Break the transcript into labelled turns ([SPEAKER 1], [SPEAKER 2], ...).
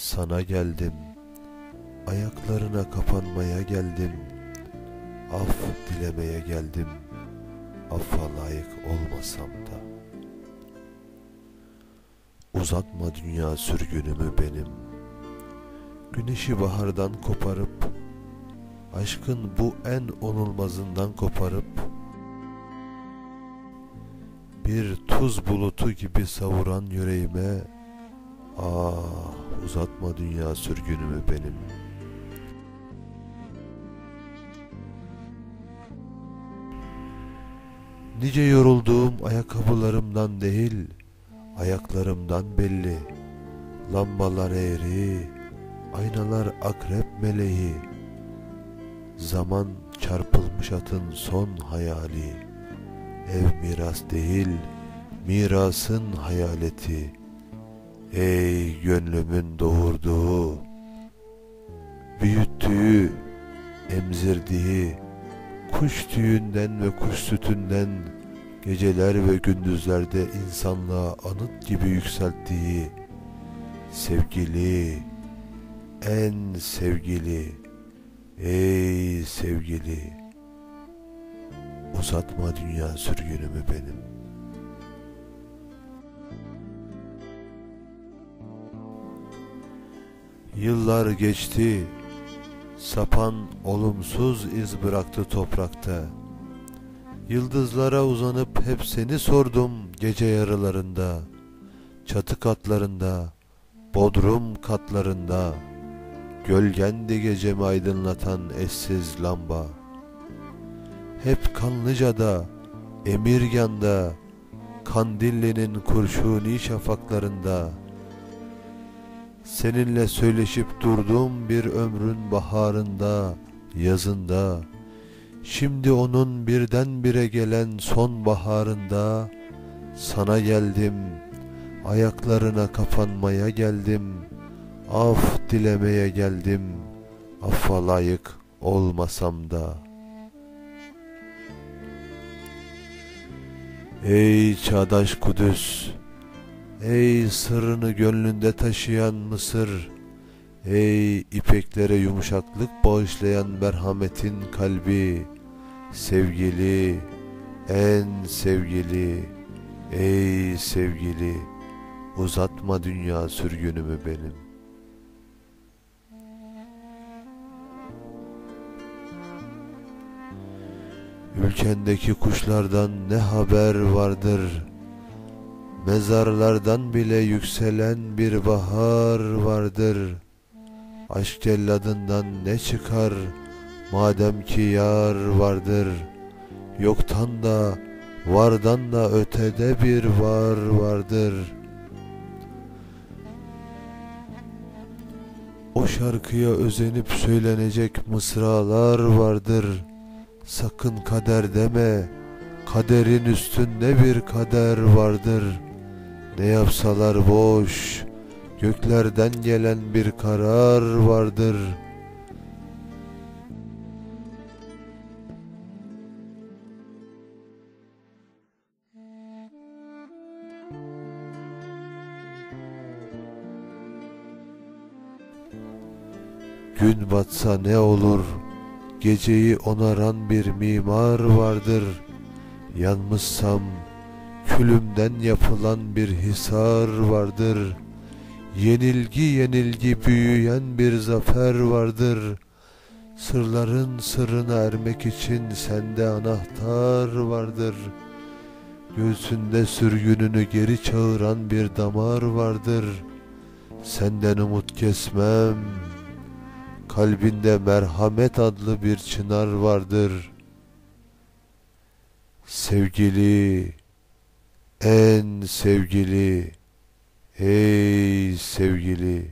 [SPEAKER 1] Sana geldim, ayaklarına kapanmaya geldim, af dilemeye geldim, affa layık olmasam da. Uzatma dünya sürgünümü benim, güneşi bahardan koparıp, aşkın bu en onulmazından koparıp, bir tuz bulutu gibi savuran yüreğime, ah uzatma dünya sürgünümü benim. Nice yorulduğum ayakkabılarımdan değil, ayaklarımdan belli. Lambalar eğri, aynalar akrep meleği. Zaman çarpılmış atın son hayali. Ev miras değil, mirasın hayaleti. Ey gönlümün doğurduğu, büyüttüğü, emzirdiği, kuş tüyünden ve kuş sütünden geceler ve gündüzlerde insanlığa anıt gibi yükselttiği sevgili, en sevgili, ey sevgili, uzatma dünya sürgünümü benim.'' Yıllar geçti, sapan olumsuz iz bıraktı toprakta. Yıldızlara uzanıp hep seni sordum gece yarılarında, çatı katlarında, bodrum katlarında. Gölgendi gecemi aydınlatan eşsiz lamba. Hep Kanlıca'da, Emirgan'da, Kandilli'nin kurşuni şafaklarında.'' Seninle söyleşip durdum bir ömrün baharında, yazında. Şimdi onun birdenbire gelen son baharında sana geldim, ayaklarına kapanmaya geldim, af dilemeye geldim, affa layık olmasam da. Ey çağdaş Kudüs, Ey sırrını gönlünde taşıyan Mısır Ey ipeklere yumuşaklık bağışlayan merhametin kalbi Sevgili, en sevgili, ey sevgili Uzatma dünya sürgünümü benim. Ülkendeki kuşlardan ne haber vardır Mezarlardan bile yükselen bir bahar vardır. Aşk celladından ne çıkar madem ki yar vardır. Yoktan da vardan da ötede bir var vardır. O şarkıya özenip söylenecek mısralar vardır. Sakın kader deme, kaderin üstünde bir kader vardır.'' Ne yapsalar boş, göklerden gelen bir karar vardır. Gün batsa ne olur, geceyi onaran bir mimar vardır. Yanmışsam külümden yapılan bir hisar vardır. Yenilgi yenilgi büyüyen bir zafer vardır. Sırların sırrına ermek için sende anahtar vardır. Göğsünde sürgününü geri çağıran bir damar vardır. Senden umut kesmem. Kalbinde merhamet adlı bir çınar vardır. Sevgili en sevgili, ey sevgili